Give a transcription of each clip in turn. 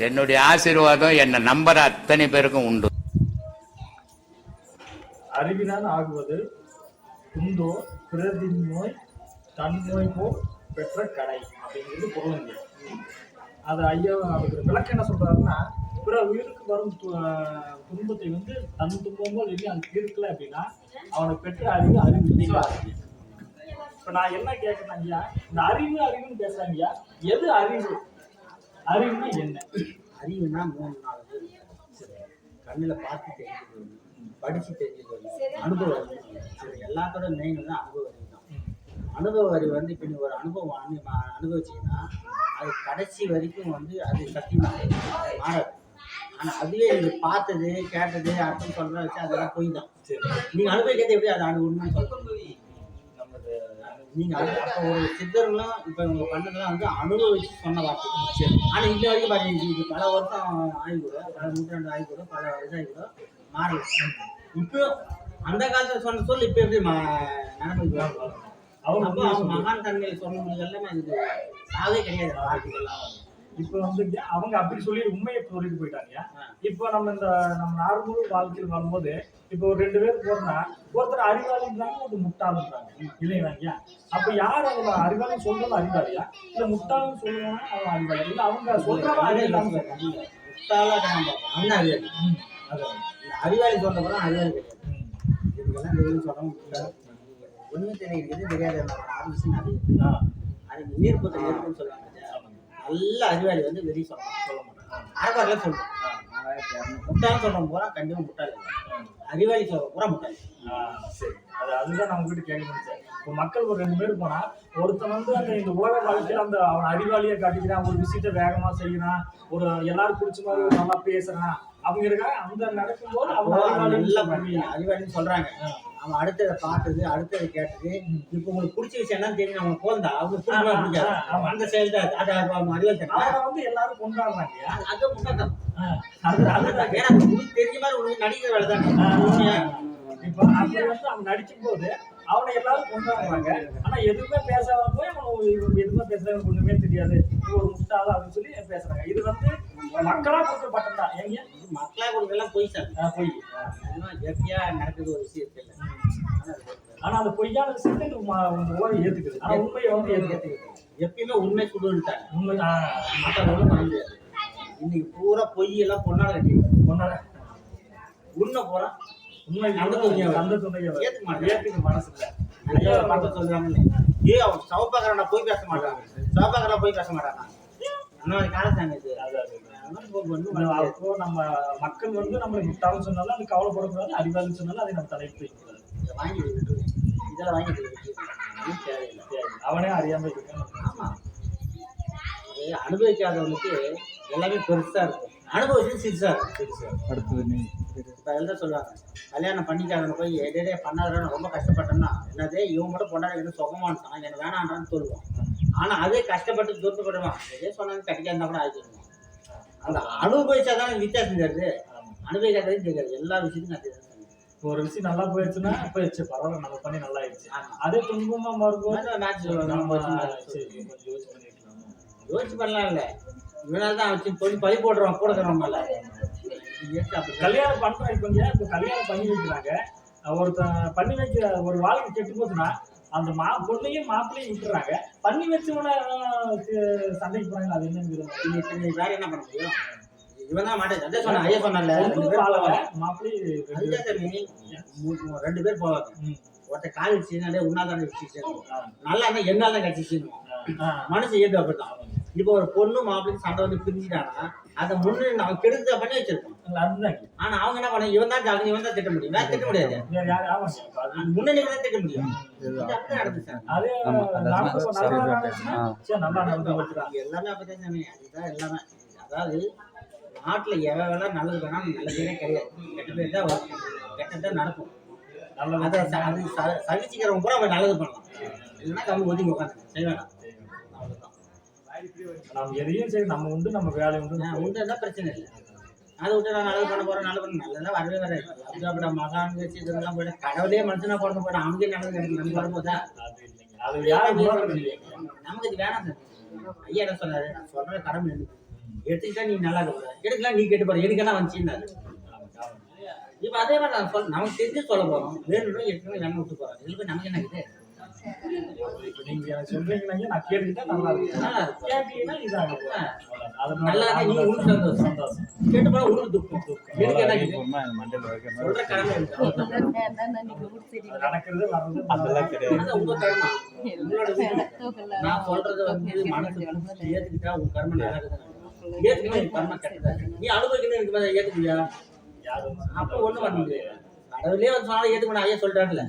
என்னுடைய ஆசீர்வாதம் என்னை நம்புற அத்தனை பேருக்கும் உண்டு. அறிவினால் ஆகுவது குந்தோ பிறதி நோய் தன்நோய் போல் பெற்ற கடை அப்படிங்கிறது பொருளுங்க. அது ஐயா அவருக்கு விளக்கம் என்ன சொல்றாருன்னா பிற உயிருக்கு வரும் துன்பத்தை வந்து தன் துன்பம் போல் இல்லை அந்த இருக்கல அப்படின்னா அவனை பெற்ற அறிவு அறிவு இல்லைங்களா இப்போ நான் என்ன கேட்கறேன் ஐயா இந்த அறிவு அறிவுன்னு பேசுறாங்க ஐயா எது அறிவு? அறிவுனா என்ன? அறிவுனா மூணு நாலு கண்ணில் பார்த்து தெரிஞ்சுக்கிறது படித்து தெரிஞ்சுக்கிறது அனுபவ அறிவு. சரி எல்லாத்தோட மெயின் வந்து அனுபவ அறிவு தான். அனுபவ அறிவு வந்து இப்போ நீ ஒரு அனுபவம் அனு அனுபவிச்சீங்கன்னா அது கடைசி வரைக்கும் வந்து அது சத்தியமாக மாறாது. ஆனால் அதுவே நீங்கள் பார்த்தது கேட்டது அர்த்தம் சொல்கிற வச்சு அதெல்லாம் பொய் தான். சரி. நீங்கள் அனுபவிக்கிறது எப்படி? அது அது உண்மைன்னு நமது நீங்க அப்போ ஒரு சித்தர்களும் இப்போ இவங்க பண்ணதெல்லாம் வந்து அனுபவிச்சு சொன்ன வார்த்தை சரி. ஆனா இன்ன வரைக்கும் பாத்தீங்க இது பல வருஷம் ஆகி கூட பல நூற்றாண்டு ஆகி கூட பல இதாகி கூட மாறல. இப்போ அந்த காலத்துல சொன்ன சொல் இப்போ எப்படி மா நடந்துக்கு அவங்க மகான் தன்மையில் சொன்னவங்களுக்கு எல்லாமே இது சாவே கிடையாது வார்த்தைகள்லாம் இப்போ வந்து அவங்க அப்படி சொல்லி உண்மையை சொல்லிட்டு போயிட்டாங்க. இப்போ நம்ம இந்த நம்ம நார்மல் வாழ்க்கையில் வரும்போது இப்போ ஒரு ரெண்டு பேர் போறோம்னா ஒருத்தர் அறிவாளின்றாங்க ஒரு முட்டாளுன்றாங்க. இல்லைங்களா அப்ப யார் அவங்க அறிவாளி சொல்றது அறிவாளியா? இல்ல முட்டாள்னு சொல்லுவாங்க அவன் அறிவாளி? இல்ல அவங்க சொல்றவன் அறிவாளி முட்டாளா நம்ம அவங்க அறிவாளி. அறிவாளி சொல்றப்பதான் அறிவாளி கிடையாது. இதுக்கெல்லாம் தெரியும் சொல்றோம் ஒண்ணுமே தெரியாது எதுவும் தெரியாது விஷயம் நிறைய அது நீர்புத்தல் இருக்குன்னு சொல்லுவாங்க? நல்ல அறிவாளி வந்து வெறி சொல்லலாம் சொல்ல மாட்டேன். அரபாரில் சொல்றோம் முட்டாள் சொல்றோம் பூரா கண்டிப்பா முட்டாள். அறிவாளி சொல்ற பூரா முட்டாள். ஆ, சரி. அது அதுதான் நான் உங்ககிட்ட கேட்க முடிச்சேன் இப்போ மக்கள் ஒரு ரெண்டு பேர் போனா ஒருத்தன் வந்து அந்த இந்த உலக வாழ்க்கையில அந்த அவன் அறிவாளியை காட்டிக்கிறான் ஒரு விஷயத்த வேகமா செய்யறான் ஒரு எல்லாரும் பிடிச்ச மாதிரி நல்லா பேசுறான். அவங்க இருக்கா அந்த நடக்கும்போது அவங்க. பண்ணி அறிவாளின்னு சொல்றாங்க. அவன் அடுத்ததை பார்த்தது அடுத்ததை கேட்டது. இப்போ உங்களுக்கு பிடிச்ச விஷயம் என்னன்னு தெரியும்? அவங்க போந்தா அவங்க ஆ, பிடிக்காது. அந்த செயல் தான் அது. தான் அவனை வந்து எல்லாரும் கொண்டாடுறாங்க அது அது அதுதான் ஏன்னா உனக்கு தெரிஞ்ச மாதிரி உனக்கு நடிக்கிற வேலை தான். இப்போ அப்படி வந்து அவன் நடிக்கும் போது அவனை எல்லாரும் கொண்டாடுறாங்க ஆனா எதுவுமே பேசாத போய் அவன் இவன் எதுவுமே பேசுறாங்க ஒண்ணுமே தெரியாது. ஒரு முட்டாளா அப்படின்னு சொல்லி பேசுறாங்க. இது வந்து மக்களா தான். ஏங்க? மக்களா கொடுக்கலாம் போய் சார். பொய். இயற்கையா நடக்குது ஒரு விஷயம் இல்லை ஆனா அந்த பொய்யான விஷயத்தை உலகம் ஏத்துக்குது. ஆனா உண்மையை வந்து ஏத்துக்குது. எப்பயுமே உண்மை சுடுன்ட்டாங்க உண்மை. ஆ, மற்றவங்களும் பண்ண முடியாது இன்னைக்கு பூரா பொய் எல்லாம் பொண்ணால கட்டி உன்னோட உண்மை பூரா உண்மை அந்த துணியை அந்த துணையை ஏத்துக்க மாட்டாங்க. ஏத்துக்க மனசு இல்ல பண்ற சொல்றாங்கல்ல ஏ அவன் சவப்பாக்கறனா போய் பேச மாட்டாங்க சவப்பாக்கறனா போய் பேச மாட்டாங்க அந்த மாதிரி காலத்தாங்க இது. அது அது அதனால இப்போ ஒண்ணும் அது பண்ண முடியாது. அப்போ நம்ம மக்கள் வந்து நம்மளை முட்டாள்னு சொன்னாலும் அது கவலைப்படக்கூடாது அறிவாளின்னு சொன்னாலும் அதை நம்ம தலைப்பு வைக்கக்கூடாது இதை வாங்கி விட்டு இதெல்லாம் வாங்கி தேவையில்லை அவனே அறியாம இருக்கான். ஆமா. அது அனுபவிக்காதவனுக்கு எல்லாமே பெருசா இருக்கும். அனுபவிச்சு சிறுசா இருக்கும். சரி சார் அடுத்தது நீ. இப்போ எல்லாம் சொல்லுவாங்க கல்யாணம் பண்ணிக்காதவன போய் எடே பண்ணாத ரொம்ப கஷ்டப்பட்டேன்னா என்னதே இவன் மட்டும் பொண்டாடி சுகமானு சொன்னா எனக்கு வேணான்றான்னு சொல்லுவான் ஆனா அதே கஷ்டப்பட்டு துருத்தப்படுவான் இதே சொன்னாங்க கட்டிக்கா இருந்தா கூட ஆயிடுவான். அந்த அனுபவிச்சாதான் வித்தியாசம் தெரியுது. அனுபவிக்காதது தெரியாது. எல்லா அது தான் இப்போ ஒரு விஷயம் நல்லா போயிடுச்சுன்னா போயிடுச்சு. பரவாயில்ல நம்ம பண்ணி நல்லா ஆயிடுச்சு. அதே துன்பமா மாறும்போது மேட்ச் நம்ம யோசிச்சு பண்ணலாம். இல்ல. இவனால தான் வச்சு பொண்ணு பழி போடுறோம் கூட அப்படி கல்யாணம் பண்றாங்க இப்போ இப்போ கல்யாணம் பண்ணி வைக்கிறாங்க. ஒருத்தன் பண்ணி வைக்கிற ஒரு வாழ்க்கை கெட்டு போச்சுன்னா அந்த மா பொண்ணையும் மாப்பிள்ளையும் விட்டுறாங்க. பண்ணி வச்சவன சண்டைக்கு போறாங்க அது என்னங்கிறது வேற என்ன பண்ண முடியும்? இவன் தான் மாட்டேன். அதான் சொன்ன ஐயா சொன்னல ரெண்டு பேர் போவாங்க. ரெண்டு பேர். ஒருத்த கால் வச்சுனாலே உன்னாதான் வச்சு ஆ. நல்லா இருந்தா என்னால தான் கட்சிச்சுன்னு ஆ, மனசு இயல்பு அப்படிதான் இப்போ ஒரு பொண்ணு மாப்பிள்ளைக்கு சண்டை வந்து பிரிஞ்சுட்டானா அதை முன்னு அவன் கெடுத்து பண்ணி வச்சிருப்பான் இல்ல, அதுதான் ஆனா அவங்க என்ன பண்ண இவன் தான் இவன் தான் திட்ட முடியும். வேற திட்ட முடியாது. முன்னணி தான் திட்ட முடியும். நல்லா நல்லா எல்லாமே அப்படிதான் சாமி. அதுதான் எல்லாமே. அதாவது நாட்டுல எவன் வேணா நல்லது வேணா நல்லதே கிடையாது. கெட்ட பேர் தான் வரும். கெட்டது தான் நடக்கும். நல்ல அதை ச- அது ச- சகிச்சுக்கிறவங்க கூட அவன் நல்லது பண்ணலாம். இல்லைன்னா கம்மி ஒதுங்கி உட்காந்து செய்ய வேணாம். அவ்வளவுதான் நம்ம எதையும் சரி நம்ம உண்டு நம்ம வேலை உண்டு. உண்டு தான் பிரச்சனை இல்லை. அதை விட்டு நான் நல்லது பண்ண போறேன் நல்லது பண்ண நல்லதெல்லாம் வரவே வராது. அப்படி அப்படி மகான் வச்சு இதெல்லாம் போயிட்டு கடவுளே மனுஷனா பிறந்து போயிட்டு அவனுக்கே நல்லது கிடைக்கும் நம்ம வரும்போதா? அது யாரும் நமக்கு இது வேணாம் சார். ஐயா என்ன சொன்னாரு? நான் சொல்ற கடமை எனக்கு எடுத்துக்கிட்டா நீ நல்லா இருக்க எடுக்கலாம் நீ கேட்டு பாரு எனக்கு என்ன வந்துச்சுன்னாரு இப்ப அதே மாதிரி நான் சொல்ல நமக்கு தெரிஞ்சு சொல்ல போறோம். வேணும்னா எடுத்துக்கணும் இல்லைன்னு விட்டு போறோம். போய் நமக்கு என்ன இது? நீங்க எனக்கு சொல்றீங்கன்னா நான் கேட்டுக்கிட்டா நல்லா இருக்கும். நீ உனக்கு சந்தோஷம். சந்தோஷம். கேட்டு போனா உனக்கு துக்கம். எனக்கு என்ன இது மண்டல வைக்கணும் சொல்ற கடமை இருக்கு. அது நடக்கிறது வர்றது அதெல்லாம் கிடையாது. அது உங்க விதி. நான் சொல்றது வந்து மனசு ஏத்துக்கிட்டா உன் கர்ம நடக்குது ஏத்துக்கணும் உன் கர்ம கெட்டதா? நீ அனுபவிக்கணும் எனக்கு ஏத்துக்கியா யாரும் அப்ப ஒண்ணு பண்ண முடியாது. கடவுளே வந்து சொன்னாலும் ஏத்துக்கணும் ஐயா சொல்றாருல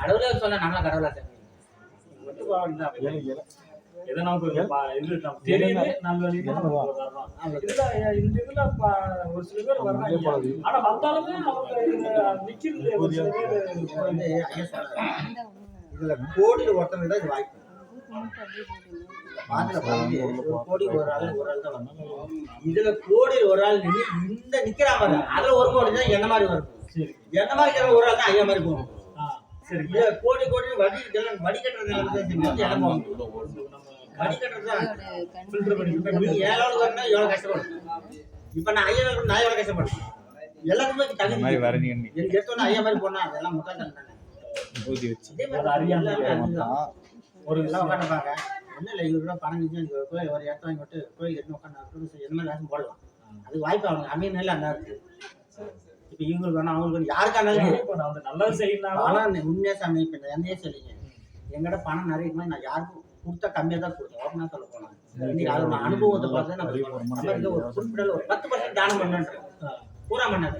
கடவுளே வந்து சொன்னா நம்மளா கடவுளா சாமி விட்டு போக வேண்டியதான் எதை நமக்கு ஒரு பா- இது தெரியுது இதுல இந்த இதுல ஒரு சில பேர் வர்றாங்க. ஆனா வந்தாலுமே நிக்கிறது ஒரு சில பேர் இதுல கோடியில தான் வாய்ப்பு. கோடி ஒரு ஆள் ஒரு ஆள் தான் வந்தாங்க. இதுல கோடியில் ஒரு ஆள் நின்னு இந்த நிக்கிறா பாரு. அதுல ஒரு கோடி தான் என்ன மாதிரி வரும்? என்ன மாதிரி ஒரு ஆள் தான் ஐயா மாதிரி போகும். சரி கோடி கோடி வடி இதெல்லாம் தான் என்ன ஃபில்டர் பண்ணி நீ ஏழாவது வரணும் எவ்வளவு கஷ்டப்படும். இப்ப நான் ஐயா வரணும் நான் எவ்வளவு கஷ்டப்படுறேன் எல்லாத்துக்குமே இந்த தகுதி மாதிரி. வரீங்க எனக்கு எடுத்தோன்னே ஐயா மாதிரி போனா அதெல்லாம் முட்டாள் தானே. ஊதி வச்சு. அறியாமை. ஒரு உட்காந்துப்பாங்க ஒன்றும் இல்லை இவரு ரூபா பணம் கோயில் ஒரு இடத்த வாங்கி விட்டு கோயில் எடுத்து உட்காந்து என்ன வேஷம் போடலாம். அது வாய்ப்பு அவங்க அமைய நிலை அந்த இருக்கு இப்போ இவங்களுக்கு வேணும் அவங்களுக்கு வேணும் யாருக்கா இருந்தாலும் இப்போ நான் வந்து நல்லது செய்யணும் பணம் உண்மையா சாமி இப்போ எந்தையே சொல்லிங்க எங்கிட்ட பணம் நிறைய இருக்கும்போது நான் யாருக்கும் கொடுத்தா கம்மியாக தான் கொடுத்தேன். ஓப்பனாக சொல்ல போனேன் இன்னைக்கு அது நான் அனுபவத்தை பார்த்து நான் சொல்றேன். நம்ம இங்க ஒரு குறிப்பிட்ட ஒரு பத்து பர்சன்ட் தானம் பண்ணுன்றேன் பூரா பண்ணாது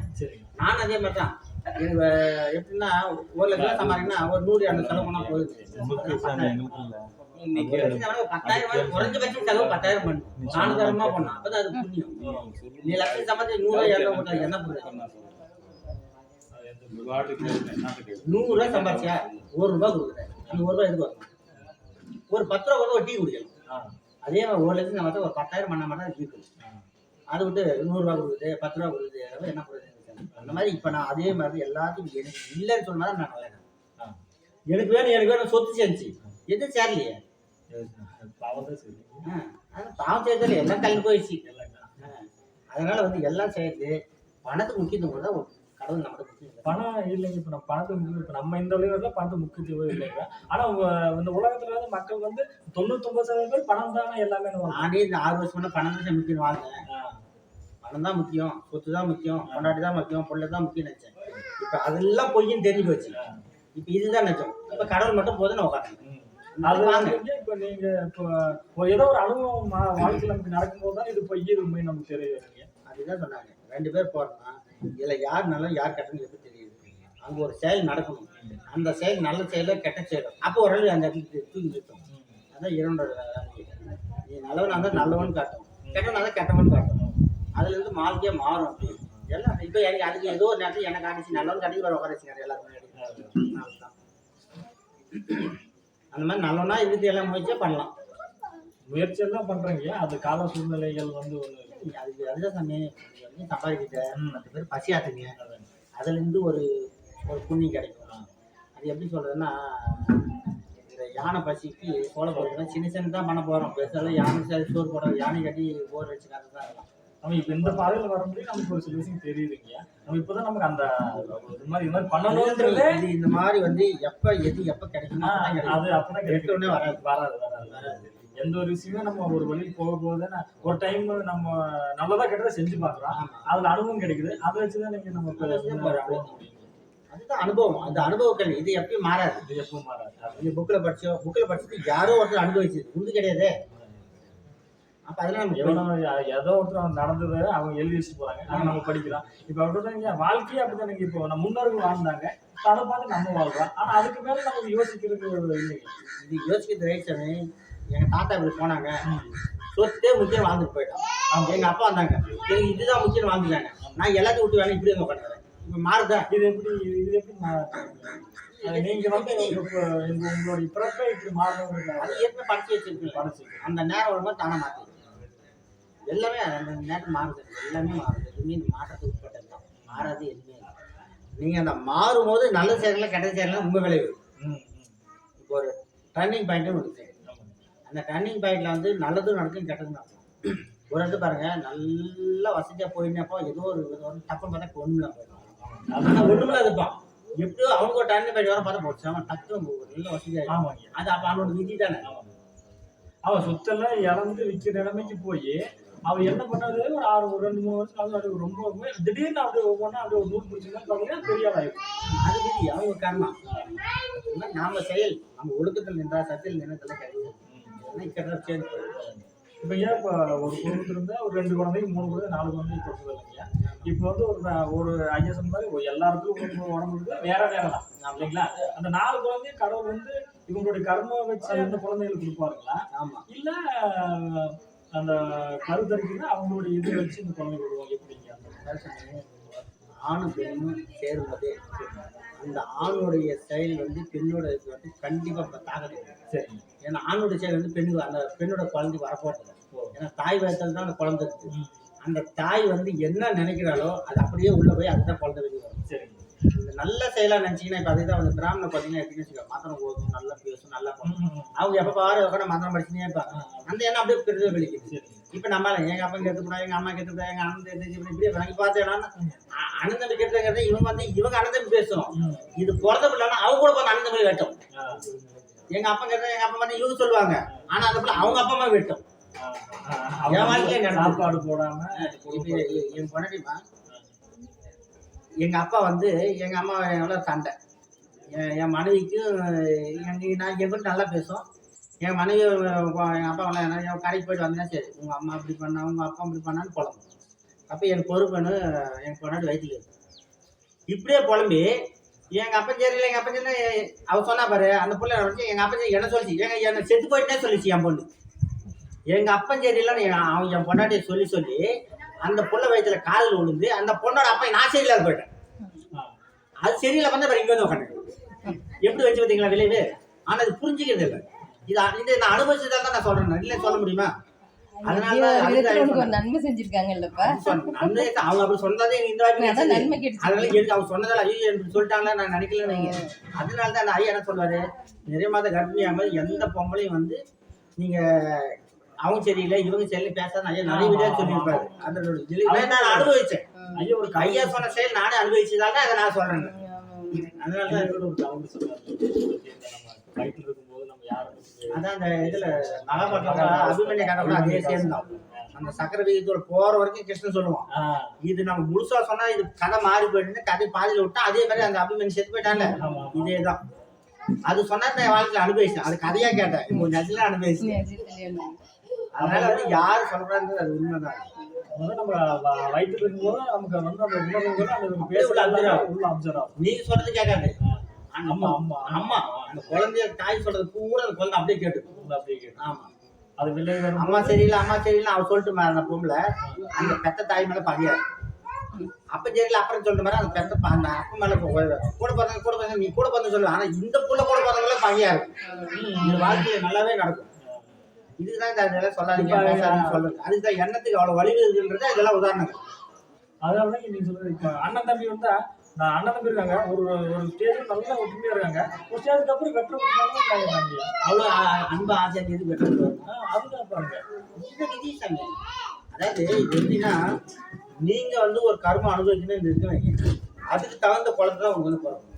நான் அதே மாதிரி தான். எனக்கு வே- எப்படின்னா ஒரு லட்சம் ரூபா சம்பாதிக்கணும்னா ஒரு நூறு இரநூறு செலவு பண்ணா போகுது உங்களுக்கு சாமி எங்களுக்கு இல்ல. இன்னைக்கு எடுத்தவன பத்தாயிரம் குறைஞ்சபட்சம் செலவு பத்தாயிரம் பண்ணு நாலு தரமா பண்ணா. அப்பதான் அது புண்ணியம். நீ லட்சம் சம்பாதிச்சு நூறு இரநூறு என்ன புரியுது நூறு ரூபாய் சம்பாதிச்சியா ஒரு ரூபாய் கொடுக்குறேன். அந்த ஒரு ரூபாய் எதுக்கு ஒரு பத்து ரூபா கூட ஒரு டீ குடிக்கலாம். அதே மாதிரி ஒரு லட்சம் சம்பாதிச்சா ஒரு பத்தாயிரம் பண்ண மாட்டா டீ குடிக்கும் அதை விட்டு நூறுரூவா கொடுக்குது பத்து ரூபா கொடுக்குது என்ன புரியுது அந்த மாதிரி இப்போ நான் அதே மாதிரி எல்லாத்துக்கும் எனக்கு இல்லைன்னு சொன்னா நான் நல்லா. எனக்கு வேணும் எனக்கு வேணும் சொத்து சேர்ந்துச்சு. எதுவும் சேரலையே? பாவம் செய்யறதுல எல்லாம் கலந்து போயிடுச்சு. அதனால வந்து எல்லாம் சேர்த்து பணத்துக்கு முக்கியத்துவம் கொடுத்தா ஒரு கடவுள் நம்மளுக்கு முக்கியம் பணம் இல்லைங்க இப்போ நம்ம முக்கியம் இப்போ நம்ம இந்த உலகத்துல பணத்துக்கு முக்கியத்துவம் இல்லைங்க. ஆனா உங்க- இந்த உலகத்துல வந்து மக்கள் வந்து தொண்ணூத்தொன்பது சதவீதம் பேர் பணம் தானே எல்லாமே நானே இந்த ஆறு வருஷம் பணம் தான் முக்கியம் வாழ்ந்தேன். ஆ, பணம் தான் முக்கியம் சொத்து தான் முக்கியம் கொண்டாடி தான் முக்கியம் பொண்ணு தான் முக்கியம் நினைச்சேன். இப்போ அதெல்லாம் பொய்யும் தெரிஞ்சு போச்சு. இப்போ இதுதான் நினைச்சோம் இப்போ கடவுள் மட்டும் போதும் நான் உட்காந்து. அது வந்து இப்போ நீங்க இப்போ ஏதோ ஒரு அனுபவம் வாழ்க்கையில நமக்கு நடக்கும்போது தான் இது பொய் உண்மை நமக்கு தெரிய வருங்க. அதுதான் சொன்னாங்க. ரெண்டு பேர் போறோம்னா இதில் யார் நல்லது யார் கெட்டது எப்படி தெரியுது. அங்கே ஒரு செயல் நடக்கணும். அந்த செயல் நல்ல செயலோ கெட்ட செயலோ. அப்போ ஒரு அந்த இடத்துல தூக்கி நிறுத்தும். அதான் இரண்டோட நீ நல்லவனா இருந்தா நல்லவன் காட்டும். கெட்டவனா இருந்தா கெட்டவன் காட்டும். அதுலேருந்து இருந்து மாறும் அப்படி. எல்லாம் இப்போ எனக்கு அதுக்கு ஏதோ ஒரு நேரத்தில் எனக்கு ஆடிச்சு நல்லவன் கடைக்கு வர உட்கார வச்சுக்காரு எல்லாருக்கும் அந்த மாதிரி நல்லவனா இருந்து எல்லாம் முயற்சியாக பண்ணலாம். முயற்சியெல்லாம் எல்லாம் அது கால சூழ்நிலைகள் வந்து ஒரு அதுக்கு அதுதான் சாமி வந்து சம்பாதிக்கிட்ட. பத்து பேர் பசி ஆத்துங்க அதுல இருந்து ஒரு ஒரு புண்ணியம் கிடைக்கும். அது எப்படி சொல்றதுன்னா இந்த யானை பசிக்கு சோள போடுறதுனா சின்ன சின்ன தான் பண்ண போறோம். பெருசால யானை சரி சோறு போட யானை கட்டி போர் வச்சுக்காது தான் இருக்கலாம் நம்ம இப்ப இந்த பாதையில வரும்போது நமக்கு ஒரு சில விஷயம் தெரியுதுங்க. நம்ம இப்பதான் நமக்கு அந்த இது மாதிரி இது மாதிரி பண்ணணும்ன்றதே இது இந்த மாதிரி வந்து எப்ப எது எப்ப கிடைக்குமோ. அது அப்பதான் எடுத்த உடனே வராது. வராது வராது வராது. எந்த ஒரு விஷயமே நம்ம ஒரு வழியில் போகும்போது நான் ஒரு டைம் நம்ம நல்லதா கெட்டதா செஞ்சு பார்க்குறோம் ஆமா. அதுல அனுபவம் கிடைக்குது. அதை வச்சுதான் நீங்க நம்ம. போக அதுதான் அனுபவம். அந்த அனுபவ கல்வி இது எப்பயும் மாறாது. இது எப்பவும் மாறாது. நீங்க புக்ல படிச்சோ புக்ல படிச்சது யாரோ ஒருத்தர் அனுபவிச்சது. உண்டு கிடையாதே. அப்ப அதெல்லாம் நம்ம எவனோ ஏதோ ஒருத்தர் நடந்ததை அவங்க எழுதி வச்சுட்டு போறாங்க. அதை நம்ம படிக்கலாம். இப்ப அப்படிதான் வாழ்க்கையே அப்படிதான் நீங்க இப்போ நம்ம முன்னோர்கள் வாழ்ந்தாங்க. அதை பார்த்து நம்ம வாழ்றோம். ஆனா அதுக்கு மேல ஒரு இல்லைங்க. இது யோசிக்கிறது ரைட் சாமி? எங்க தாத்தா இப்படி போனாங்க. சொத்தே முக்கியம் வாழ்ந்துட்டு போயிட்டான். எங்க அப்பா வந்தாங்க. எனக்கு இதுதான் முக்கியம் வாழ்ந்துட்டாங்க நான் எல்லாத்தையும் விட்டு வேணும் இப்படி உட்காந்துறேன் இப்ப மாறுதா? இது எப்படி இது எப்படி மா- அது நீங்க வந்து உங்களுடைய பிறப்பை இப்படி மாறணும் அது ஏற்கனவே படிச்சு வச்சிருக்கீங்க. படைச்சு அந்த நேரம் வரும்போது தானே மாத்தி எல்லாமே அந்த நேரத்தில் மாறுது. எல்லாமே மாறுது. எதுவுமே இந்த மாற்றத்துக்கு உட்பட்டது தான் மாறாது எதுவுமே இல்லை. நீங்க அந்த மாறும் போது நல்ல செயல்கள கெட்ட செயல்கள உங்க விளைவு. இப்போ ஒரு டர்னிங் பாயிண்ட் ஒன்று இருக்கு. ஆமா. அந்த டர்னிங் பாயிண்ட்ல வந்து நல்லதும் நடக்கும் கெட்டதும் நடக்கும். ஒரு இடத்து பாருங்க நல்லா வசதியா போயிருந்தப்போ ஏதோ ஒரு டப்புன்னு பார்த்தா ஒண்ணுல போயிடும். அதனால ஒண்ணுமில்ல இருப்பான். எப்படியோ அவங்க ஒரு டைம் போயிட்டு வர பார்த்தா போச்சு. அவன் டக்குன்னு நல்ல வசதியா இருக்கும். ஆமாங்க அது அப்ப அவனோட விதி தானே. அவன் சொத்தெல்லாம் இழந்து விற்கிற நிலைமைக்கு போய் அவன் என்ன பண்ணாரு? ஒரு ஆறு ஒரு ரெண்டு மூணு வருஷம் அது அப்படியே ரொம்ப திடீர்னு அப்படியே ஒவ்வொன்றா அப்படியே ஒரு நூல் பிடிச்சிங்கன்னா பார்த்தீங்கன்னா பெரிய ஆள் ஆயிடும் அது விதி அவங்க ஆனா நாம செயல். நம்ம ஒழுக்கத்தில் நின்றா சத்தில் நின்றதுல கிடையாது. சேர்ந்து போயிடும். இப்போ ஏன் இப்போ ஒரு குடும்பத்துல இருந்தா ஒரு ரெண்டு குழந்தைங்க மூணு குழந்தை நாலு குழந்தைங்க கொடுக்குறது இல்லையா இப்போ வந்து ஒரு ஒரு ஐயா சொன்ன மாதிரி எல்லாருக்கும் உடம்பு இருக்கு வேற வேற தான் இல்லைங்களா? அந்த நாலு குழந்தையும் கடவுள் வந்து இவங்களுடைய கர்மம் வச்சு அந்த குழந்தைகளுக்கு கொடுப்பாருங்களா? ஆமா. இல்ல அந்த கருத்தரிக்குன்னா அவங்களுடைய இது வச்சு இந்த குழந்தை கொடுவாங்க எப்படிங்க ஆணும் பெண்ணும் சேரும்போதே அந்த ஆணுடைய செயல் வந்து பெண்ணோட இது வந்து கண்டிப்பா இப்ப தாக்கத்தை. சரி. ஏன்னா ஆணுடைய செயல் வந்து பெண்ணுக்கு அந்த பெண்ணோட குழந்தைக்கு வரப்போறது ஏன்னா தாய் வயசுல தான் அந்த குழந்தை இருக்கு. ம். அந்த தாய் வந்து என்ன நினைக்கிறாளோ அது அப்படியே உள்ள போய் அதுதான் குழந்தை வெளியே வரும். சரி. இந்த நல்ல செயலா நினைச்சீங்கன்னா இப்ப அதுதான் வந்து பிராமண பார்த்தீங்கன்னா எப்படின்னு வச்சுக்கோ மந்திரம் ஓதும் நல்லா பேசும் நல்லா பண்ணும். அவங்க எப்ப பாரு உட்காந்து மந்திரம் படிச்சுனே இருப்பாங்க. அந்த எண்ணம் அப்படியே பெருசாக வெளிக்குது சரி. இப்ப நம்ம எங்க அப்பா கெட்டுப்படா எங்க அம்மா கெட்டுப்படா எங்க அண்ணன் கெட்டு இப்படி இப்படியே வாங்கி பார்த்தேன்னா அண்ணன் தம்பி கெட்டுங்கிறத இவங்க வந்து இவங்க அண்ணன் தம்பி பேசும் ம். இது பிறந்த பிள்ளைனா அவங்க கூட பார்த்து அண்ணன் வெட்டும். எங்க அப்பா கேட்டா எங்க அப்பா வந்து இவங்க சொல்லுவாங்க ஆனா அந்த பிள்ளை அவங்க அப்பா அம்மா வெட்டும் என் நடந்தது. சாப்பாடு போடாம என் பொண்டாட்டிமா எங்க அப்பா வந்து எங்க அம்மா எவ்வளோ சண்டை என் மனைவிக்கும் நான் என் கூட நல்லா பேசும் என் மனைவி எங்கள் அப்பா என்ன என் கடைக்கு போயிட்டு வந்தேன்னா சரி உங்கள் அம்மா இப்படி பண்ணா உங்கள் அப்பா இப்படி பண்ணான்னு குழம்பு அப்போ எனக்கு பொறுப்புன்னு என் கொண்டாடி வயிற்றுல இப்படியே புலம்பி எங்கள் அப்பன் சரியில்லை எங்கள் அப்பா சரி அவ சொன்னா பாரு அந்த பிள்ளை வந்து எங்கள் அப்பா என்ன சொல்லிச்சு? எங்கள் என்னை செத்து போயிட்டே சொல்லிச்சு என் பொண்ணு. எங்கள் அப்பன் சரியில்லைன்னு அவன் என் பொண்டாட்டியை சொல்லி சொல்லி அந்த பொண்ணை வயிற்றுல காலில் விழுந்து அந்த பொண்ணோட அப்பா நான் சரியில்லாத போயிட்டேன். அது சரியில்லை வந்து அப்புறம் இங்கே வந்து உட்காந்து எப்படி வச்சு பார்த்தீங்களா விளைவு? ஆனால் அது புரிஞ்சுக்கிறது இல்லை இது இது நான் அனுபவிச்சதால தான் நான் சொல்றேன். இல்லை சொல்ல முடியுமா? அதனால நன்மை செஞ்சிருக்காங்க இல்லப்பா நன்மை தான். அவங்க அப்படி சொன்னதே இந்த வாய்ப்பு. நன்மை கிடைச்சு அதனால எனக்கு அவங்க சொன்னதால ஐயோ எனக்கு சொல்லிட்டாங்களா நான் நினைக்கல நீங்க அதனால தான் அந்த ஐயா என்ன சொல்வாரு நிறைய மாத கர்ப்பிணியாம எந்த பொம்பளையும் வந்து நீங்க அவங்க சரியில்லை இவங்க சரியில்லை பேசாத ஐயா நிறைய வீடியோ சொல்லியிருப்பாரு. அந்த நான் அனுபவிச்சேன். ஐயா ஒரு கை ஐயா சொன்ன செயல் நானே அனுபவிச்சதால அதை நான் சொல்றேன். அதனால தான் ஒரு சொன்னாரு நம்ம வயிற்றுல இருக்கும்போது நம்ம யாரும் அதான் அந்த இதுல மகாபாரதத்துல அபிமன்ய கதை கூட அதே சேர்ந்தான் அந்த சக்கர விகிதத்தோட போற வரைக்கும் கிருஷ்ணன் சொல்லுவான். இது நம்ம முழுசா சொன்னா இது கதை மாறி போயிட்டு கதை பாதியில விட்டா அதே மாதிரி அந்த அபிமன்யு செத்து போயிட்டான்ல. ஆமா. இதேதான். அது சொன்னா நான் என் வாழ்க்கையில அனுபவிச்சேன். அது கதையா கேட்டேன். இப்போ நெஜத்துல அனுபவிச்சேன். அதனால வந்து யாரு சொல்றாங்க அது உண்மைதான். நம்ம வ- வயித்துல இருக்கும்போது நமக்கு வந்து அந்த உணர்வுகள் அந்த அப்படியே உள்ள அப்சர்வ் நீங்க சொல்றது கேட்காது. அம்மா அம்மா அம்மா. அந்த குழந்தைய தாய் சொல்றது பூரா அந்த குழந்தை அப்படியே கேட்டு. அப்படியே கேட்டு. ஆமா. அது வரும் அம்மா சரியில்லை அம்மா சரியில்லை அவ சொல்லிட்டு அந்த பொம்பளை? அந்த பெத்த தாய் மேல பகையாது அப்ப சரியில்லை அப்புறம் சொல்ற மாதிரி அந்த பெத்த அந்த அப்பா மேல கூட பிறந்த கூட பிறந்த நீ கூட பிறந்த சொல்லுவ. ஆனா இந்த புள்ள கூட பிறந்தவங்கள பகையா இருக்கும் இந்த வாழ்க்கையில நல்லாவே நடக்கும். இதுதான் இதெல்லாம் சொல்லாதீங்க பேசாதீங்க சொல்றது அதுதான் எண்ணத்துக்கு அவ்வளவு வலிவு இருக்குன்றது இதெல்லாம் உதாரணங்கள். அதனாலதான் நீங்க சொல்றது இப்ப அண்ணன் தம்பி வந்தா அண்ணன் தம்பி இருக்காங்க. ஒரு ஒரு ஸ்டேஜ் நல்லா ஒற்றுமையா இருக்காங்க. ஒரு ஸ்டேஜுக்கு அப்புறம் வெற்ற கொடுத்தாங்க அவ்வளவு அ- அன்பு ஆசை இது பெற்று அதுதான் பாருங்க அதாவது இது எப்படின்னா நீங்க வந்து ஒரு கர்மம் அனுபவிக்கணும் இருக்குவீங்க அதுக்கு தகுந்த குழந்தை தான் உங்களுக்கு வந்து பிறக்கும்.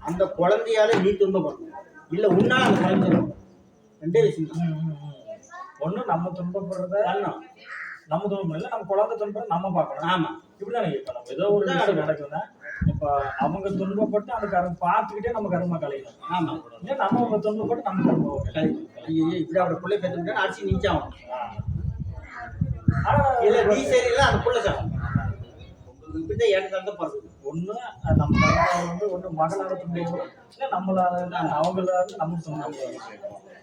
அந்த குழந்தையால நீ துன்பப்படணும். இல்ல உன்னால அந்த குழந்தை. ரெண்டே விஷயம். ஒண்ணு நம்ம துன்பப்படுறத. நம்ம துன்பம் இல்ல நம்ம குழந்தை துன்பம் நம்ம பார்க்கணும். ஆமா. இப்படிதானே இப்ப நம்ம ஏதோ ஒரு விஷயம் நடக்குதுன்னா இப்ப அவங்க துன்பப்பட்டு அந்த கரும் பார்த்துக்கிட்டே நம்ம கருமா கலையணும். ஆமா. இல்ல நம்ம துன்பப்பட்டு நம்ம கருமா சரி. ஐயோ இப்படி அவரோட பிள்ளை பெற்றுக்கிட்டா அடிச்சு நீச்சாகும் ஆனா இல்ல நீ சரியில்லை அந்த புள்ள ஏற்ற தான் பிறகுது ஒண்ணு அது நம்ம வந்து ஒண்ணு மகளால துன்பப்படும் இல்ல நம்மளால அவங்களால நமக்கு துன்பப்படும்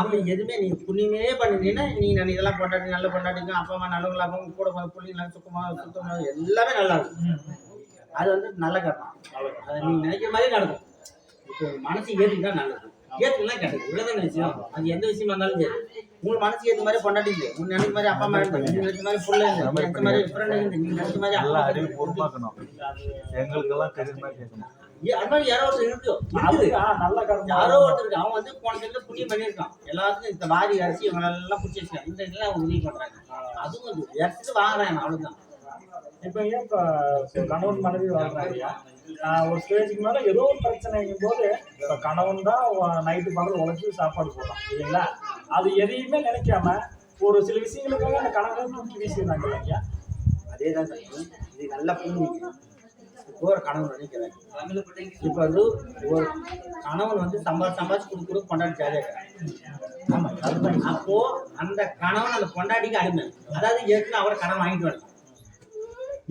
அப்படி எதுவுமே நீ புண்ணியமே பண்ணினீங்கன்னா நீ நான் இதெல்லாம் பொண்டாட்டி நல்ல பொண்டாட்டிங்க அப்பா அம்மா நல்லவங்களா அப்பா கூட பிறந்த பிள்ளைங்க சுத்தமா சுத்தமா எல்லாமே நல்லா இருக்கும். அது வந்து நல்ல கர்மம் அது நீங்க நினைக்கிற மாதிரி நடக்கும். இப்போ மனசு ஏற்றுக்கிட்டா நல்லது. ஏற்றுக்கலாம் கெட்டது. இவ்வளவுதான் விஷயம் அது எந்த விஷயமா இருந்தாலும் சரி. உங்க மனசுக்கு ஏற்ற மாதிரி இல்லை உங்க நினைச்ச மாதிரி அப்பா அம்மா இருந்து நீங்க நினைச்ச மாதிரி பிள்ளை இருந்து நீங்க நினைச்ச மாதிரி ஃப்ரெண்ட் நீங்க நினைச்ச மாதிரி அப்பா அறிவு பூர்வமாக்கணும் அது எங்களுக்கெல்லாம் தெரிஞ்ச மாதிரி கேட்கணும். அது மாதிரி யாரோ ஒருத்தர் இருக்கு நல்ல யாரோ ஒருத்தர் இருக்கு அவன் வந்து போன புண்ணியம் பண்ணியிருக்கான். எல்லாத்துக்கும் இந்த வாரி அரிசி இவங்க எல்லாம் பிடிச்சி வச்சிருக்காங்க. இந்த இதெல்லாம் அவங்க உதவி பண்றாங்க. அதுவும் வந்து எடுத்துட்டு வாங்குறாங்க அவ்வளவுதான். இப்ப ஏன் இப்ப கணவன் மனைவி வாழ்றாங்க ஒரு ஸ்டேஜுக்கு மேல ஏதோ ஒரு பிரச்சனைங்கும் போது இப்ப கணவன் தான் நைட்டு பகல் உழைச்சி சாப்பாடு போடுறான் இல்லைங்களா? அது எதையுமே நினைக்காம ஒரு சில விஷயங்களுக்காக அந்த கணவனை தூக்கி வீசிடுறாங்க இல்லையா அதே தான் சார். இது நல்ல ஒரு கணவன் நினைக்கிறாங்க இப்போ வந்து ஒரு கணவன் வந்து சம்பா சம்பாதிச்சு கொடுக்க கொடுக்க கொண்டாடி ஜாலியாக ஆமா அதுதான் அப்போ அந்த கணவன் அந்த பொண்டாட்டிக்கு அடிமை. அதாவது ஏற்கனவே அவரை கடன் வாங்கிட்டு வரலாம்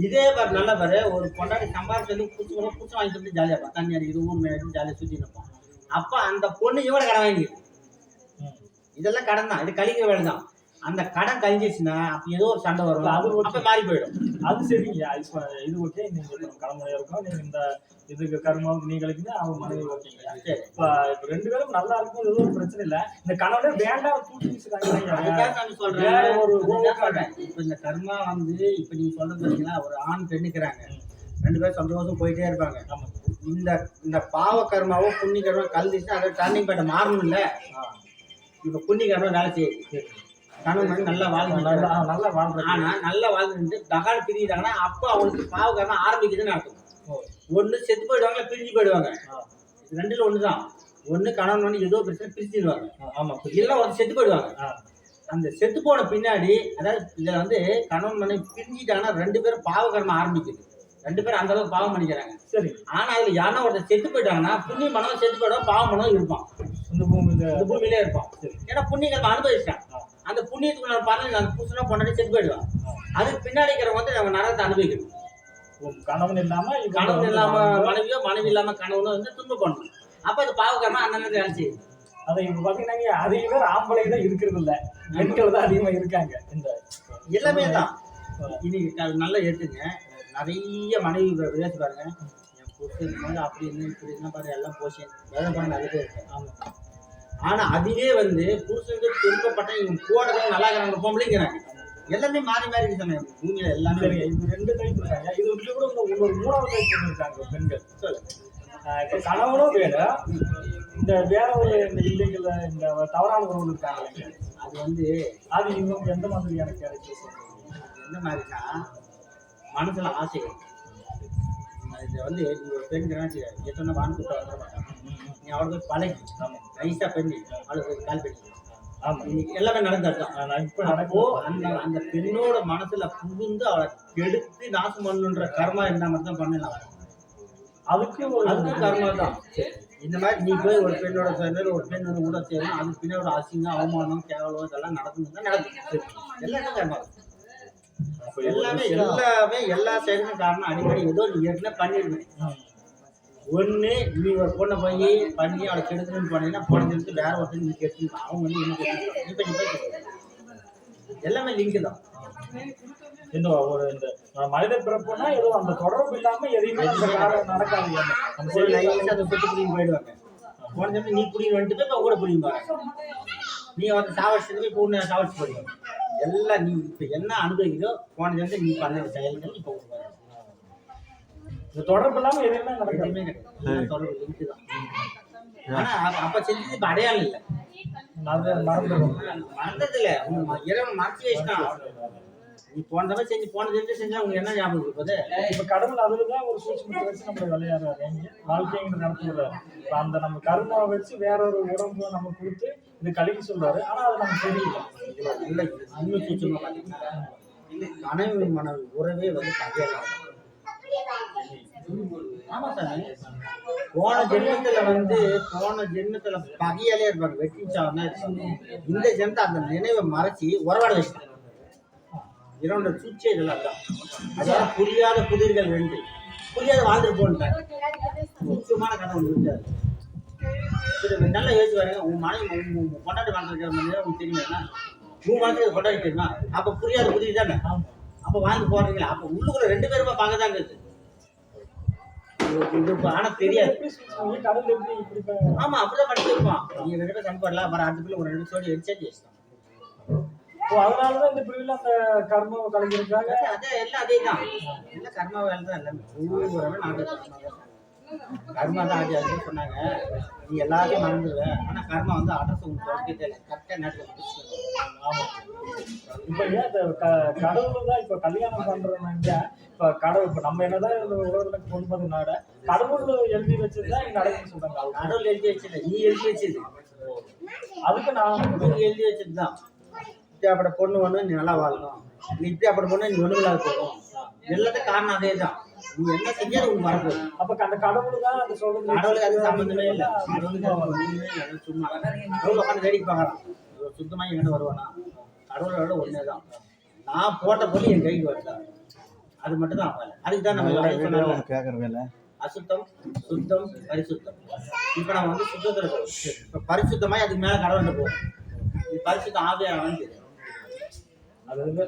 இதே பாரு நல்ல பாரு. ஒரு பொண்டாட்டி சம்பாதிச்சு வந்து புதுசு கூட புதுசு வாங்கிட்டு வந்து ஜாலியாக இருப்பான். தண்ணி அடிக்கிறது ஊர் மேலே ஜாலியாக சுற்றி நிற்பான் அப்போ அந்த பொண்ணு இவரை கடன் வாங்கிடுது. இதெல்லாம் கடன் தான். இது கழிக்கிற வேலை தான். அந்த கடன் கழிஞ்சிச்சுன்னா அப்போ ஏதோ ஒரு சண்டை வரும். அது. அப்போ மாறி போயிடும். அது சரிங்க. இது ஓகே. நீங்க கணவனையா இருக்கோம். நீங்க இந்த இதுக்கு கர்மாவுக்கு நீங்க கழிக்குங்க அவங்க மனைவி ஓகேங்க. இப்ப இப்ப ரெண்டு பேரும் நல்லா இருக்கும் எதுவும் ஒரு பிரச்சனை இல்ல. இந்த கணவனே வேண்டாம் தூக்கி வீசுறாங்க சொல்றேன். ஒரு அதுக்காக சொல்றேன். இப்ப இந்த கர்மா வந்து இப்ப நீங்க சொல்றது பாத்தீங்களா ஒரு ஆண் பெண்ணுக்கிறாங்க ரெண்டு பேரும் சந்தோஷம் போயிட்டே இருப்பாங்க. இந்த இந்த பாவ கர்மாவோ புண்ணி கர்மா கலந்துச்சுன்னா அதை டர்னிங் பாயிண்ட் மாறணும் இல்ல இப்ப புண்ணி கர்மா வேலை செய்யுது. கணவன் வந்து நல்லா வாழ்ந்து நல்லா நல்லா வாழ்றாங்க ஆனா நல்லா வாழ்ந்துட்டு தகால் பிரிஞ்சாங்கன்னா அப்போ அவங்களுக்கு பாவ கர்மா ஆரம்பிக்குதுன்னு ஓ, ஒண்ணு செத்து போயிடுவாங்க இல்ல பிரிஞ்சு போயிடுவாங்க. ரெண்டுல ஒண்ணுதான். ஒண்ணு கணவன் வந்து ஏதோ பிரச்சனை பிரிச்சிடுவாங்க ஆ, ஆமா இல்லைன்னா ஒரு செத்து போயிடுவாங்க. அந்த செத்து போன பின்னாடி அதாவது இதுல வந்து கணவன் மனைவி பிரிஞ்சிட்டாங்கன்னா ரெண்டு பேரும் பாவ கர்மம் ஆரம்பிக்குது. ரெண்டு பேரும் அந்த அளவுக்கு பாவம் பண்ணிக்கிறாங்க. சரி. ஆனா அதுல யாருன்னா ஒருத்தர் செத்து போயிட்டாங்கன்னா புண்ணிய மனம் செத்து போயிடும் பாவ மனம் இருப்பான். இந்த பூமி இந்த பூமியிலே இருப்பான். ஏன்னா புண்ணிய கர்மம் அனுபவிச்சிட்டான் அந்த புண்ணியத்துக்குள்ள பலன் அந்த புருஷனா பொண்டாட்டி செத்து போயிடுவான். அதுக்கு பின்னாடி இருக்கிறவங்க வந்து நம்ம நரகத்தை அனுபவிக்கணும். கணவன் இல்லாம கணவன் இல்லாம மனைவியோ? மனைவி இல்லாம கணவனோ வந்து துன்பம் பண்ணணும் அப்ப அது பாவ கர்மம் அந்த நேரத்தில் செய்யுது அதை இப்ப பாத்தீங்கன்னா அதிக பேர் ஆம்பளை தான் இருக்கிறது இல்ல. பெண்கள் தான் அதிகமா இருக்காங்க இந்த எல்லாமே தான். அது நல்லா எடுத்துங்க நிறைய மனைவி விளையாட்டு பாருங்க. என் புருஷன் வந்து அப்படி என்ன இப்படி என்ன பாரு எல்லாம் போச்சு. வேலை பண்ண நிறைய பேர் இருக்கு. ஆமா. ஆனா அதுவே வந்து புருஷனுக்கு துன்பப்பட்ட இவங்க போடுறது நல்லா இருக்கிறாங்க பொம்பளைங்கிறாங்க எல்லாமே மாறி மாறி இருக்கு சமயம் பூமியில எல்லாமே ரெண்டு டைப் இருக்காங்க இது வந்து கூட இன்னொரு மூணாவது டைப் இருக்காங்க பெண்கள். இப்ப கணவனும் வேணும் இந்த வேற ஒரு இந்த இல்லைங்கள இந்த தவறான உறவு இருக்காங்க? அது வந்து அது இன்னும் எந்த மாதிரியான கேரக்டர்ஸ் என்ன மாதிரினா மனசுல ஆசைகள். இது வந்து பெண் எத்தனை வானத்துக்கு வந்துட மாட்டாங்க நீ அவளுக்கு பழகி நைஸா பண்ணி அவளுக்கு கால் பண்ணி இன்னைக்கு எல்லாமே நான் இப்ப நடக்கும் அந்த அந்த பெண்ணோட மனசுல புகுந்து அவளை கெடுத்து நாசம் பண்ணுன்ற கர்மா இருந்தா மட்டும் தான் பண்ணலாம். அதுக்கு ஒரு அதுக்கும் கர்மா தான். இந்த மாதிரி நீ போய் ஒரு பெண்ணோட சேர்ந்து ஒரு பெண் வந்து கூட சேரும். அதுக்கு பின்னாடி அசிங்கம் அவமானம் கேவலம் இதெல்லாம் நடக்கும். தான். நடக்கும் எல்லாமே கர்மா எல்லாமே. எல்லாமே எல்லா சைடுக்கும் காரணம். அடிக்கடி ஏதோ நீ ஏற்கனவே பண்ணிருக்கணும் நீ ஒரு பொண்ணை போய் பண்ணி அவளை கெடுக்கணும்னு பண்ணீங்கன்னா போன எடுத்து வேற ஒருத்தர் நீ கெடுத்து அவங்க வந்து இன்னும் கெடுத்து பண்ணி. எல்லாமே லிங்க் தான். இந்த ஒரு இந்த மனித பிறப்புனா ஏதோ அந்த தொடர்பு இல்லாம எதையுமே நடக்காது. அதை சுட்டு பிடிங்க போயிடுவாங்க. போன நீ பிடிங்க வந்துட்டு போய் இப்ப கூட பாருங்க நீ வந்து சாவடிச்சு போய் பொண்ணு சாவடிச்சு போயிடுவாங்க. எல்லாம் நீ இப்ப என்ன அனுபவிக்கிறோ போன ஜென்மத்துல நீ பண்ண செயல்கள் இப்போ இந்த தொடர்பு இல்லாம எதுவுமே நடக்காது. எதுவுமே கிடையாது. தொடர்பு தான் ஆனா அப்ப- செஞ்சது இப்ப அடையாளம் இல்லை. மறந்து மறந்துடும். மறந்ததில்ல. உங்க இறைவன் மறைச்சு வச்சுட்டான். நீ போன தடவை செஞ்சு போன ஜென்மத்துல செஞ்சா உங்களுக்கு என்ன ஞாபகம் இருப்பது இப்ப கடவுள் அதுலதான் ஒரு சூட்சமத்தை வச்சு நம்ம விளையாடுறாரு. வாழ்க்கைங்கிற நடத்துறாரு அந்த நம்ம கருமாவை வச்சு வேற ஒரு உடம்பு நம்ம கொடுத்து இது கழுவி சொல்றாரு. ஆனா அது நமக்கு தெரியல. இல்லை இன்னும் சூட்சமா பாத்தீங்கன்னா கனவு மனவு உறவே வந்து பகையலாம் போன ஜென்மத்துல வந்து போன ஜென்மத்துல பகையாலே இருப்பாங்க. வெட்டி சாவனா இருப்பாங்க. இந்த ஜென்மத்தை அந்த நினைவை மறைச்சி உறவாட வச்சுட்டாங்க. இரண்டு சூச்சே இதெல்லாம் தான் அதாவது புரியாத புதிர்கள் ரெண்டு. புரியாத வாழ்ந்துட்டு போன்ட்டாங்க முக்கியமான கதை ஒன்று இருக்காது நல்லா யோசிச்சு பாருங்க. உன் மனைவி உன் உன் கொண்டாடி வாழ்ந்துருக்கிற மாதிரி உங்களுக்கு தெரியுமா உன் வாழ்க்கை கொண்டாடி தெரியுமா? அப்ப புரியாத புதிர் தானே? அப்ப வாழ்ந்து போறீங்களா? அப்ப உள்ளுக்குள்ள ரெண்டு பேருமா பார்க்க தாங்க இருக்குது ஆமா அப்படிதான் படிச்சிருப்பான் நீங்க ரெண்டு பேரும் சண்டை போடலாம். அப்புறம் அடுத்த பிள்ளை ஒரு ரெண்டு சோடி வச்சுட்டான் ஓ அதனாலதான் இந்த பிரிவில் அந்த கர்மாவை கலைஞ்சிருக்காங்க அதே எல்லாம் அதே தான் எல்லாம் கர்மா வேலை தான் எல்லாமே நாட்டு கர்மா தான். தான் ஆடி அது சொன்னாங்க. நீ எல்லாத்தையும் மறந்துடுவ. ஆனா கர்மா வந்து அட்ரஸ் உங்களுக்கு சொல்லிட்டே இல்லை கரெக்டாக நேரத்தில் ஆமா இப்ப ஏன் க- கடவுள் தான் இப்ப கல்யாணம் பண்றவங்க இப்ப கடவுள் இப்ப நம்ம என்னதான் இந்த உலகத்துல கொண்டு வந்தனால கடவுள் எழுதி வச்சதுதான் இங்க நடக்குன்னு சொல்றாங்க. அவங்க. கடவுள் எழுதி வச்சது. நீ எழுதி வச்சது. அதுக்கு நான் நீ எழுதி வச்சது தான் இப்படியாப்பட்ட பொண்ணு ஒன்று நீ நல்லா வாழணும். நீ இப்படியாப்பட்ட பொண்ணு நீ ஒண்ணு இல்லாத போகும் எல்லாத்துக்கும் காரணம் அதே தான் நீ என்ன செஞ்சாலும் உனக்கு வரப்போகுது. அப்ப அந்த கடவுள் தான் அந்த சொல்றது கடவுளுக்கு அது சம்மந்தமே இல்லை. கடவுளுக்கு அது சும்மா கடவுள் உட்காந்து வேடிக்கை பார்க்கலாம் சுத்தமா என்கிட்ட வருவானா? கடவுளோட ஒண்ணே தான். நான் போட்ட பொருள் என் கைக்கு வருதா அது மட்டும் தான் வேலை அதுக்கு தான் நம்ம கேக்குற வேலை அசுத்தம் சுத்தம் பரிசுத்தம். இப்ப நான் வந்து சுத்தத்துல இருக்கோம் இப்ப பரிசுத்தமாய் அதுக்கு மேல கடவுள்கிட்ட போகும் இது பரிசுத்தம் ஆவியா வந்து அது வந்து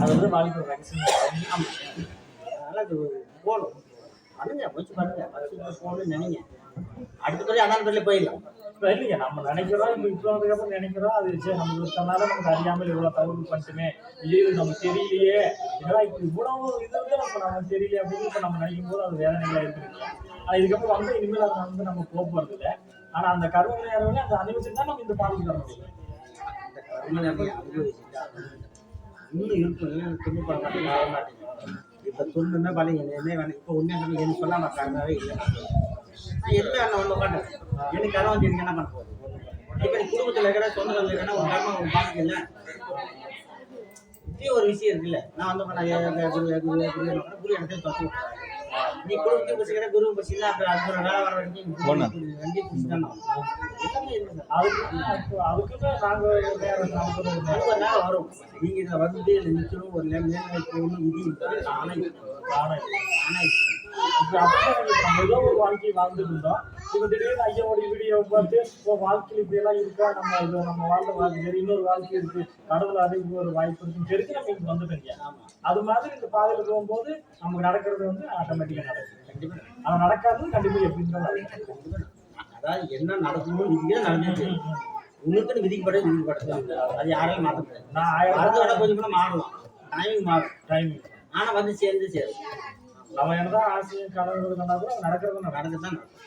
அது வந்து வாழ்க்கை ரகசியம் ஆமா. அதனால அது போகணும் பண்ணுங்க முயற்சி பண்ணுங்க. பரிசுத்தம் போகணும்னு நினைங்க. அடுத்த அதான் பிறகு போயிடலாம். இப்ப இல்லைங்க நம்ம நினைக்கிறோம் இப்ப இப்போ வந்ததுக்கப்புறம் நினைக்கிறோம். அது சரி நமக்கு தன்னால நமக்கு அறியாமல் இவ்வளவு தவறு பண்ணிட்டுமே. ஐயோ இது நமக்கு தெரியலையே. இதெல்லாம் இப்ப இவ்வளவு இது வந்து நம்ம நமக்கு தெரியல அப்படின்னு இப்ப நம்ம நினைக்கும் போது அது வேதனைகளா இருக்குங்க ஆனா இதுக்கப்புறம் வந்து இனிமேல் அதை வந்து நம்ம போக போறது இல்லை ஆனா அந்த கருவறை நேரம் அந்த அனுபவிச்சு தான் நம்ம இந்த பாடல் தர முடியும். அந்த கருமனை நீ அனுபவிச்சுட்டா இன்னும் இருக்கும் பண்ண சொல்ல மாட்டேங்க இப்போ துண்ணுமே பண்ணி என்ன வேணும் இப்போ உண்மை சொல்லி எனக்கு சொல்லாம இல்லை நான் எதுவுமே அண்ணா ஒன்று உட்காந்து எனக்கு கருவம் வந்து எனக்கு என்ன பண்ண போகுது இப்போ நீ குடும்பத்தில் இருக்கிற சொந்தங்கள் இருக்கிறனா ஒரு கர்மம் உன் இப்படி ஒரு விஷயம் இருக்குல்ல நான் வந்து நான் குரு குரு குரு குரு இடத்துல தொட்டு நீ குடும்பத்தை பசிக்கிற குரு பசிக்கல அப்புறம் அதுக்கு ஒரு வேலை வர வரைக்கும் இருக்குது அதுக்கு அப்போ அதுக்குமே நாங்க ஒரு நேரம் நேரம் அது நாள் வரும். இதை வந்து ஒரு போகணும் விதி ஏதோ ஒரு வாழ்க்கையை வாழ்ந்துட்டு இருந்தோம் இப்ப திடீர்னு ஐயாவோட வீடியோ பார்த்து இப்போ வாழ்க்கையில் இப்படி எல்லாம் இருக்கா? நம்ம இது நம்ம வாழ்ந்த வாழ்க்கை வேறு இன்னொரு வாழ்க்கை இருக்கு. கடவுள் அறிவு ஒரு வாய்ப்பு இருக்குன்னு தெரிஞ்சு நம்ம இங்க வந்துட்டோங்க ஆமா. அது மாதிரி இந்த பாதையில போகும்போது நமக்கு நடக்கிறது வந்து ஆட்டோமேட்டிக்கா நடக்கும். கண்டிப்பா அது நடக்காது கண்டிப்பா எப்படின்னு. அதாவது என்ன நடக்கணும் விதிக்கே நடந்துச்சு உங்களுக்குன்னு விதிக்கப்பட்டது விதிக்கப்பட்டது. அது யாராலும் மாற்ற முடியாது. நான் விட கொஞ்சம் கூட மாறலாம். டைமிங் மாறும். டைமிங் ஆனா வந்து சேர்ந்து சேரும். நம்ம என்னதான் ஆசையும் கனவு கண்டா கூட நடக்கிறது நடக்கும் நடந்து தான் நடக்கும்.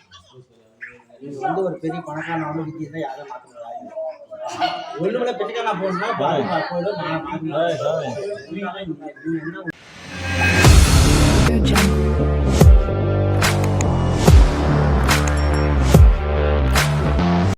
நீங்க வந்து ஒரு பெரிய பணக்காரன் வந்து விதி இருந்தால் யாரும் மாற்ற முடியாது. ஒண்ணுமில்ல பெற்றுக்கான போகணும்னா மாற மாற்ற ஏய்,